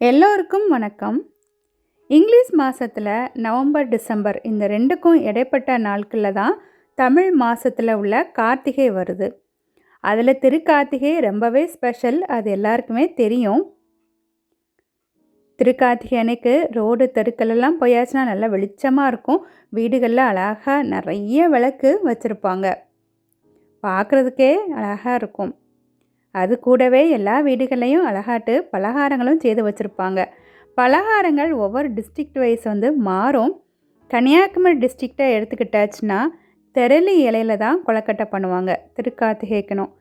எல்லோருக்கும் வணக்கம். இங்கிலீஷ் மாதத்தில் நவம்பர் டிசம்பர் இந்த ரெண்டுக்கும் இடைப்பட்ட நாட்களில் தான் தமிழ் மாதத்தில் உள்ள கார்த்திகை வருது. அதில் திருக்கார்த்திகை ரொம்பவே ஸ்பெஷல் அது எல்லாருக்குமே தெரியும். திருக்கார்த்திகை அன்னைக்கு ரோடு தெருக்கள்லாம் போயாச்சுன்னா நல்லா வெளிச்சமாக இருக்கும். வீடுகளில் அழகாக நிறைய விளக்கு வச்சுருப்பாங்க. பார்க்குறதுக்கே அழகாக இருக்கும். அது கூடவே எல்லா வீடுகள்லேயும் அழகாட்டு பலகாரங்களும் செய்து வச்சுருப்பாங்க. பலகாரங்கள் ஒவ்வொரு டிஸ்ட்ரிக்ட் வைஸ் வந்து மாறும். கன்னியாகுமரி டிஸ்ட்ரிக்டை எடுத்துக்கிட்டாச்சுன்னா தெரளி இலையில தான் கொலக்கட்டை பண்ணுவாங்க. திருக்கார்த்திகைக்கணும்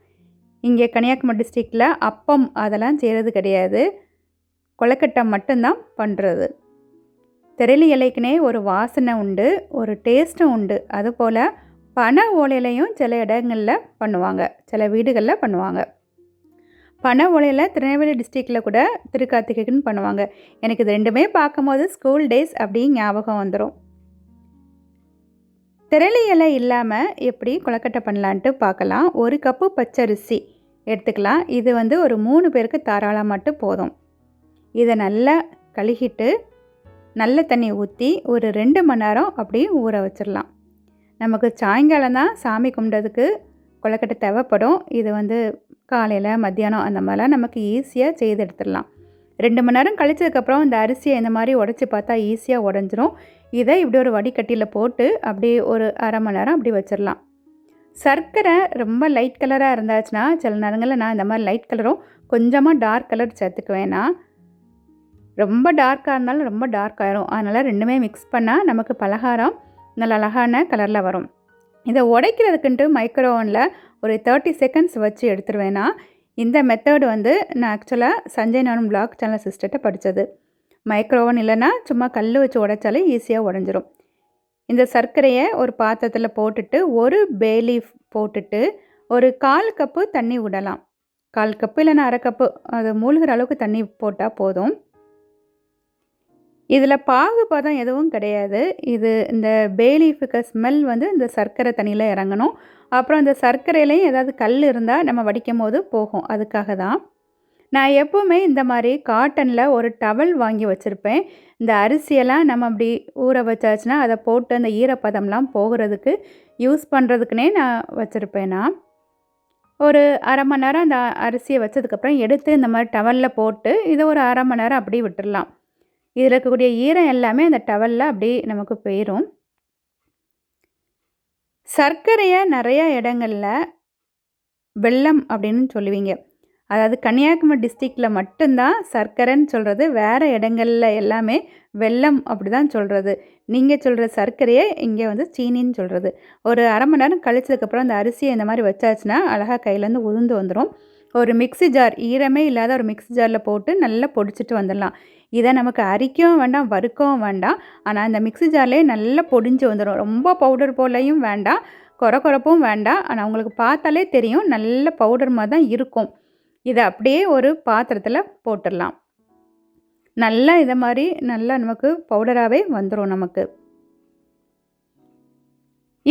இங்கே கன்னியாகுமரி டிஸ்ட்ரிக்டில் அப்பம் அதெல்லாம் செய்கிறது கிடையாது. கொலக்கட்டை மட்டும்தான் பண்ணுறது தெரளி இலைக்குனே ஒரு வாசனை உண்டு ஒரு டேஸ்ட்டும் உண்டு. அதுபோல் பனை ஓலையிலையும் சில இடங்களில் பண்ணுவாங்க. சில வீடுகளில் பண்ணுவாங்க. பனை ஓலையில் திருநெல்வேலி டிஸ்ட்ரிக்டில் கூட திருக்கார்த்திகைக்குன்னு பண்ணுவாங்க. எனக்கு இது ரெண்டுமே பார்க்கும்போது ஸ்கூல் டேஸ் அப்படி ஞாபகம் வந்துடும் திரளி இலை இல்லாமல் எப்படி கொலக்கட்டை பண்ணலான்ட்டு பார்க்கலாம். ஒரு கப்பு பச்சரிசி எடுத்துக்கலாம். இது வந்து ஒரு மூணு பேருக்கு தாராளம் மட்டும் போதும். இதை நல்லா கழுகிட்டு நல்ல தண்ணி ஊற்றி ஒரு ரெண்டு மணி நேரம் அப்படி ஊற வச்சிடலாம் நமக்கு சாயங்காலம் தான் சாமி கும்பிட்டதுக்கு கொலக்கட்டை தேவைப்படும். இது வந்து காலையில் மத்தியானம் அந்த மாதிரிலாம் நமக்கு ஈஸியாக செய்து எடுத்துடலாம். ரெண்டு மணி நேரம் கழிச்சதுக்கப்புறம் இந்த அரிசியை இந்த மாதிரி உடச்சி பார்த்தா ஈஸியாக உடஞ்சிரும். இதை இப்படி ஒரு வடிகட்டியில் போட்டு அப்படி ஒரு அரை மணி நேரம் அப்படி வச்சிடலாம். சர்க்கரை ரொம்ப லைட் கலராக இருந்தாச்சுன்னா சில நேரங்களில் நான் இந்த மாதிரி லைட் கலரும் கொஞ்சமாக டார்க் கலர் சேர்த்துக்குவேன்னா ரொம்ப டார்க்காக இருந்தாலும் ரொம்ப டார்க் ஆயிரும். அதனால் ரெண்டுமே மிக்ஸ் பண்ணால் நமக்கு பலகாரம் நல்ல அழகான கலரில் வரும். இதை உடைக்கிறதுக்குன்ட்டு மைக்ரோவனில் ஒரு தேர்ட்டி செகண்ட்ஸ் வச்சு எடுத்துருவேன்னா இந்த மெத்தடு வந்து நான் ஆக்சுவலாக சஞ்சய் நானும் பிளாக் சேனல் சிஸ்டர்கிட்ட படித்தது மைக்ரோவன் இல்லைன்னா சும்மா கல் வச்சு உடைச்சாலே ஈஸியாக உடஞ்சிரும். இந்த சர்க்கரையை ஒரு பாத்திரத்தில் போட்டுட்டு ஒரு பேலீஃப் போட்டுட்டு ஒரு கால் கப்பு தண்ணி விடலாம். கால் கப்பு இல்லைன்னா அரை கப்பு அது மூழ்கிற அளவுக்கு தண்ணி போட்டால் போதும். இதில் பாகுபாதம் எதுவும் கிடையாது. இது இந்த பேலீஃபுக்கு ஸ்மெல் வந்து இந்த சர்க்கரை தண்ணியில் இறங்கணும். அப்புறம் இந்த சர்க்கரையிலையும் ஏதாவது கல் இருந்தால் நம்ம வடிக்கும் போது போகும். அதுக்காக தான் நான் எப்போவுமே இந்த மாதிரி காட்டனில் ஒரு டவல் வாங்கி வச்சுருப்பேன். இந்த அரிசியெல்லாம் நம்ம அப்படி ஊற வச்சாச்சுன்னா அதை போட்டு அந்த ஈரப்பதம்லாம் போகிறதுக்கு யூஸ் பண்ணுறதுக்குனே நான் வச்சுருப்பேன் நான். ஒரு அரை மணி நேரம் அந்த அரிசியை வச்சதுக்கப்புறம் எடுத்து இந்த மாதிரி டவலில் போட்டு இதை ஒரு அரை மணி நேரம் அப்படியே விட்டுடலாம் இதில் இருக்கக்கூடிய ஈரம் எல்லாமே அந்த டவலில் அப்படி நமக்கு போயிடும் சர்க்கரையை நிறையா இடங்களில் வெள்ளம் அப்படின்னு சொல்லுவீங்க. அதாவது கன்னியாகுமரி டிஸ்ட்ரிக்டில் மட்டும்தான் சர்க்கரைன்னு சொல்கிறது வேறு இடங்களில் எல்லாமே வெள்ளம் அப்படி தான் சொல்கிறது நீங்கள் சொல்கிற சர்க்கரையை இங்கே வந்து சீனின்னு சொல்கிறது ஒரு அரை மணி நேரம் கழிச்சதுக்கப்புறம் அந்த அரிசியை இந்த மாதிரி வச்சாச்சுன்னா அழகாக கையிலேருந்து உதிர்ந்து வந்துடும் ஒரு மிக்சி ஜார் ஈரமே இல்லாத ஒரு மிக்சி ஜாரில் போட்டு நல்லா பொடிச்சிட்டு வந்துடலாம். இதை நமக்கு அரிக்கவும் வேண்டாம் வறுக்கவும் வேண்டாம். ஆனால் இந்த மிக்சி ஜார்லேயே நல்லா பொடிஞ்சு வந்துடும் ரொம்ப பவுடர் போலையும் வேண்டாம் குறை குறப்பும் வேண்டாம். ஆனால் உங்களுக்கு பார்த்தாலே தெரியும் நல்ல பவுடர் மாதிரி தான் இருக்கும். இதை அப்படியே ஒரு பாத்திரத்தில் போட்டுடலாம். நல்லா இதை மாதிரி நல்லா நமக்கு பவுடராகவே வந்துடும் நமக்கு.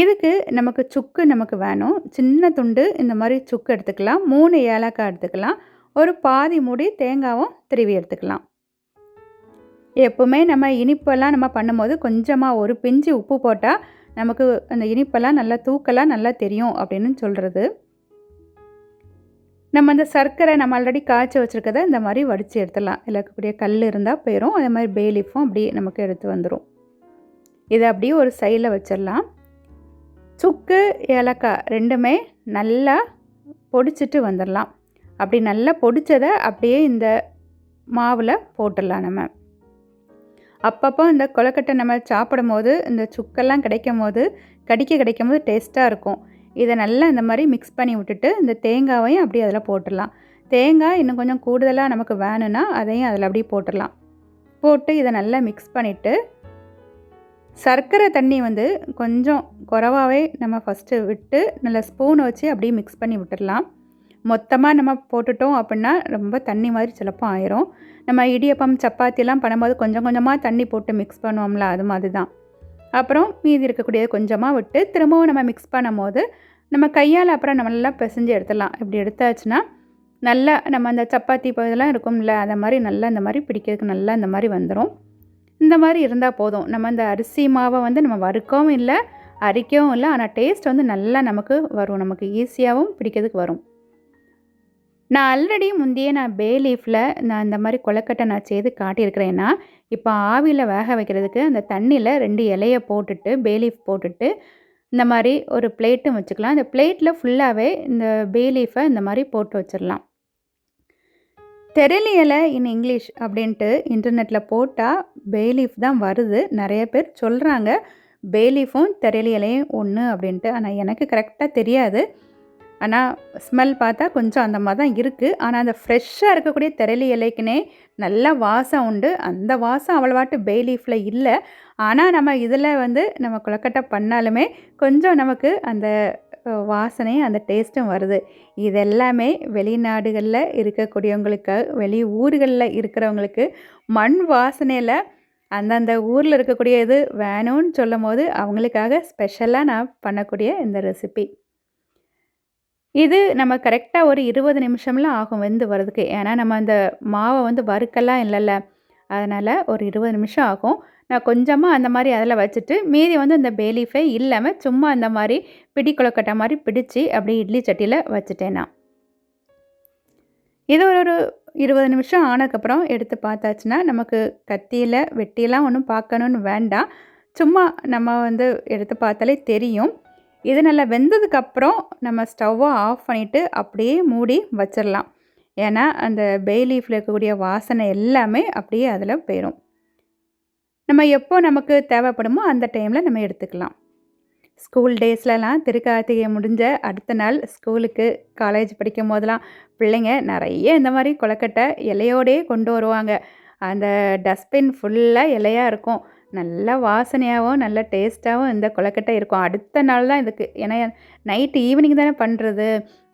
இதுக்கு நமக்கு சுக்கு நமக்கு வேணும். சின்ன துண்டு இந்த மாதிரி சுக்கு எடுத்துக்கலாம். மூணு ஏலக்காய் எடுத்துக்கலாம். ஒரு பாதி மூடி தேங்காவும் திருவி எடுத்துக்கலாம். எப்போவுமே நம்ம இனிப்பெல்லாம் நம்ம பண்ணும்போது கொஞ்சமாக ஒரு பிஞ்சு உப்பு போட்டால் நமக்கு அந்த இனிப்பெல்லாம் நல்லா தூக்கலாம் நல்லா தெரியும் அப்படின்னு சொல்கிறது நம்ம அந்த சர்க்கரை நம்ம ஆல்ரெடி காய்ச்சி வச்சுருக்கத இந்த மாதிரி வடித்து எடுத்துடலாம். இதில் இருக்கக்கூடிய கல் இருந்தால் போயிடும் அதே மாதிரி பேலிஃபும் அப்படியே நமக்கு எடுத்து வந்துடும் இதை அப்படியே ஒரு சைடில் வச்சிடலாம். சுக்கு ஏலக்காய் ரெண்டுமே நல்லா பொடிச்சிட்டு வந்துடலாம். அப்படி நல்லா பொடிச்சதை அப்படியே இந்த மாவில் போட்டுடலாம் நம்ம. அப்பப்போ இந்த கொலக்கட்டை நம்ம சாப்பிடும் போது இந்த சுக்கெல்லாம் கிடைக்கும் போது கடிக்க கிடைக்கும் போது டேஸ்ட்டாக இருக்கும். இதை நல்லா இந்த மாதிரி மிக்ஸ் பண்ணி விட்டுட்டு இந்த தேங்காவையும் அப்படியே அதில் போட்டுடலாம். தேங்காய் இன்னும் கொஞ்சம் கூடுதலாக நமக்கு வேணும்னா அதையும் அதில் அப்படியே போட்டுடலாம். போட்டு இதை நல்லா மிக்ஸ் பண்ணிவிட்டு சர்க்கரை தண்ணி வந்து கொஞ்சம் குறவாகவே நம்ம ஃபஸ்ட்டு விட்டு நல்லா ஸ்பூனை வச்சு அப்படியே மிக்ஸ் பண்ணி விட்டுடலாம். மொத்தமாக நம்ம போட்டுட்டோம் அப்படின்னா ரொம்ப தண்ணி மாதிரி சிலப்பம் ஆயிரும். நம்ம இடியப்பம் சப்பாத்திலாம் பண்ணும்போது கொஞ்சம் கொஞ்சமாக தண்ணி போட்டு மிக்ஸ் பண்ணுவோம்ல அது மாதிரி தான் அப்புறம் மீதி இருக்கக்கூடியது கொஞ்சமாக விட்டு திரும்பவும் நம்ம மிக்ஸ் பண்ணும் போது நம்ம கையால் அப்புறம் நம்ம நல்லா பிசைஞ்சு எடுத்துடலாம். இப்படி எடுத்தாச்சுன்னா நல்லா நம்ம அந்த சப்பாத்தி இப்போ இதெல்லாம் இருக்கும்ல அதை மாதிரி நல்லா இந்த மாதிரி பிடிக்கிறதுக்கு நல்லா இந்த மாதிரி வந்துடும் இந்த மாதிரி இருந்தால் போதும். நம்ம அந்த அரிசி மாவை வந்து நம்ம வறுக்கவும் இல்லை அரிக்கவும் இல்லை ஆனால் டேஸ்ட் வந்து நல்லா நமக்கு வரும். நமக்கு ஈஸியாகவும் பிடிக்கிறதுக்கு வரும். நான் ஆல்ரெடி முந்தைய நான் பே லீஃபில் நான் இந்த மாதிரி கொலக்கட்டை நான் செய்து காட்டியிருக்கிறேன்னா இப்போ ஆவியில் வேக வைக்கிறதுக்கு அந்த தண்ணியில் ரெண்டு இலையை போட்டுட்டு பே லீஃப் போட்டுட்டு இந்த மாதிரி ஒரு பிளேட்டும் வச்சுக்கலாம். இந்த பிளேட்டில் ஃபுல்லாகவே இந்த பே லீஃபை இந்த மாதிரி போட்டு வச்சிடலாம். தெரியல இன் இங்கிலீஷ் அப்படின்ட்டு இன்டர்நெட்டில் போட்டால் பேலீஃப் தான் வருது. நிறைய பேர் சொல்கிறாங்க பேலீஃபும் தெரியல இலையும் ஒன்று அப்படின்ட்டு. ஆனால் எனக்கு கரெக்டாக தெரியாது. ஆனால் ஸ்மெல் பார்த்தா கொஞ்சம் அந்த மாதிரி தான் இருக்குது ஆனால் அந்த ஃப்ரெஷ்ஷாக இருக்கக்கூடிய திரளி இலைக்குனே நல்ல வாசம் உண்டு. அந்த வாசம் அவ்வளவாட்டு பே லீஃபில் இல்லை. ஆனால் நம்ம இதில் வந்து நம்ம குளக்கட்டை பண்ணாலுமே கொஞ்சம் நமக்கு அந்த வாசனையும் அந்த டேஸ்ட்டும் வருது. இது எல்லாமே வெளிநாடுகளில் இருக்கக்கூடியவங்களுக்கு வெளி ஊர்களில் இருக்கிறவங்களுக்கு மண் வாசனையில் அந்தந்த ஊரில் இருக்கக்கூடிய இது வேணும்னு சொல்லும் போது அவங்களுக்காக ஸ்பெஷலாக நான் பண்ணக்கூடிய இந்த ரெசிபி இது நம்ம கரெக்டாக ஒரு இருபது நிமிஷம்லாம் ஆகும் வெந்து வர்றதுக்கு. ஏன்னா நம்ம அந்த மாவை வந்து வறுக்கெல்லாம் இல்லைல்ல. அதனால் ஒரு இருபது நிமிஷம் ஆகும். நான் கொஞ்சமாக அந்த மாதிரி அதில் வச்சுட்டு மீதி வந்து அந்த பேலீஃபை இல்லாமல் சும்மா அந்த மாதிரி பிடி கொழுக்கட்டை மாதிரி பிடிச்சி அப்படியே இட்லி சட்டியில் வச்சுட்டேன் நான். இது ஒரு ஒரு இருபது நிமிஷம் ஆனதுக்கப்புறம் எடுத்து பார்த்தாச்சுன்னா நமக்கு கத்தியில் வெட்டியெல்லாம் ஒன்றும் பார்க்கணுன்னு வேண்டாம். சும்மா நம்ம வந்து எடுத்து பார்த்தாலே தெரியும். இது நல்லா வெந்ததுக்கப்புறம் நம்ம ஸ்டவ்வை ஆஃப் பண்ணிவிட்டு அப்படியே மூடி வச்சிடலாம். ஏன்னா அந்த பே லீஃபில் இருக்கக்கூடிய வாசனை எல்லாமே அப்படியே அதில் போயிடும் நம்ம எப்போ நமக்கு தேவைப்படுமோ அந்த டைமில் நம்ம எடுத்துக்கலாம். ஸ்கூல் டேஸ்லலாம் திருக்கார்த்திகை முடிஞ்ச அடுத்த நாள் ஸ்கூலுக்கு காலேஜ் படிக்கும் போதெல்லாம் பிள்ளைங்க நிறைய இந்த மாதிரி கொலக்கட்டை இலையோடையே கொண்டு வருவாங்க. அந்த டஸ்ட்பின் ஃபுல்லாக இலையாக இருக்கும். நல்ல வாசனையாகவும் நல்ல டேஸ்ட்டாகவும் இந்த கொலக்கட்டை இருக்கும். அடுத்த நாள் தான் இதுக்கு. ஏன்னா நைட்டு ஈவினிங் தானே பண்ணுறது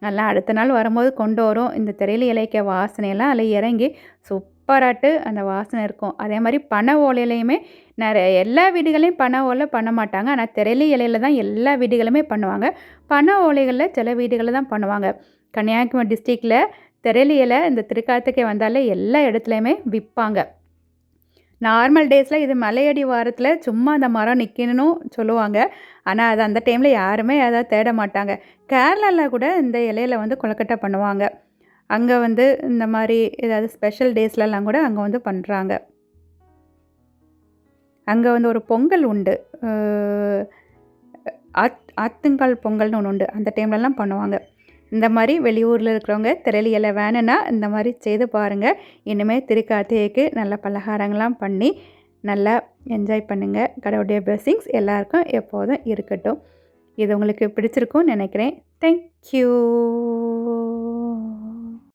நல்லா அடுத்த நாள் வரும்போது கொண்டு வரும். இந்த திரையில இலைக்க வாசனையெல்லாம் அதில் இறங்கி சூப்பராட்டு அந்த வாசனை இருக்கும். அதே மாதிரி பனை ஓலையிலையுமே நிறைய எல்லா வீடுகளையும் பனை ஓலை பண்ண மாட்டாங்க. ஆனால் திரையில இலையில தான் எல்லா வீடுகளுமே பண்ணுவாங்க. பனை ஓலைகளில் சில வீடுகளில் தான் பண்ணுவாங்க. கன்னியாகுமரி டிஸ்ட்ரிக்டில் திரையில இலை இந்த திருக்கார்த்திகை வந்தாலே எல்லா இடத்துலையுமே விற்பாங்க நார்மல் டேஸில் இது மலையடி வாரத்தில் சும்மா அந்த மரம் நிற்கணும்னு சொல்லுவாங்க. ஆனால் அது அந்த டைமில் யாருமே அதை தேட மாட்டாங்க. கேரளாவில் கூட இந்த இலையில வந்து கொலக்கட்டை பண்ணுவாங்க. அங்கே வந்து இந்த மாதிரி ஏதாவது ஸ்பெஷல் டேஸ்லலாம் கூட அங்கே வந்து பண்ணுறாங்க அங்கே வந்து ஒரு பொங்கல் உண்டு. ஆத் ஆத்துங்கால் பொங்கல்னு ஒன்று உண்டு. அந்த டைம்லலாம் பண்ணுவாங்க. இந்த மாதிரி வெளியூரில் இருக்கிறவங்க திரளி வேணும்னா இந்த மாதிரி செய்து பாருங்கள் இனிமேல் திருக்கார்த்திகைக்கு நல்ல பலகாரங்கள்லாம் பண்ணி நல்லா என்ஜாய் பண்ணுங்கள் கடவுளுடைய பிளெஸ்ஸிங்ஸ் எல்லாருக்கும் எப்போதும் இருக்கட்டும். இது உங்களுக்கு பிடிச்சிருக்கும்னு நினைக்கிறேன். தேங்க்யூ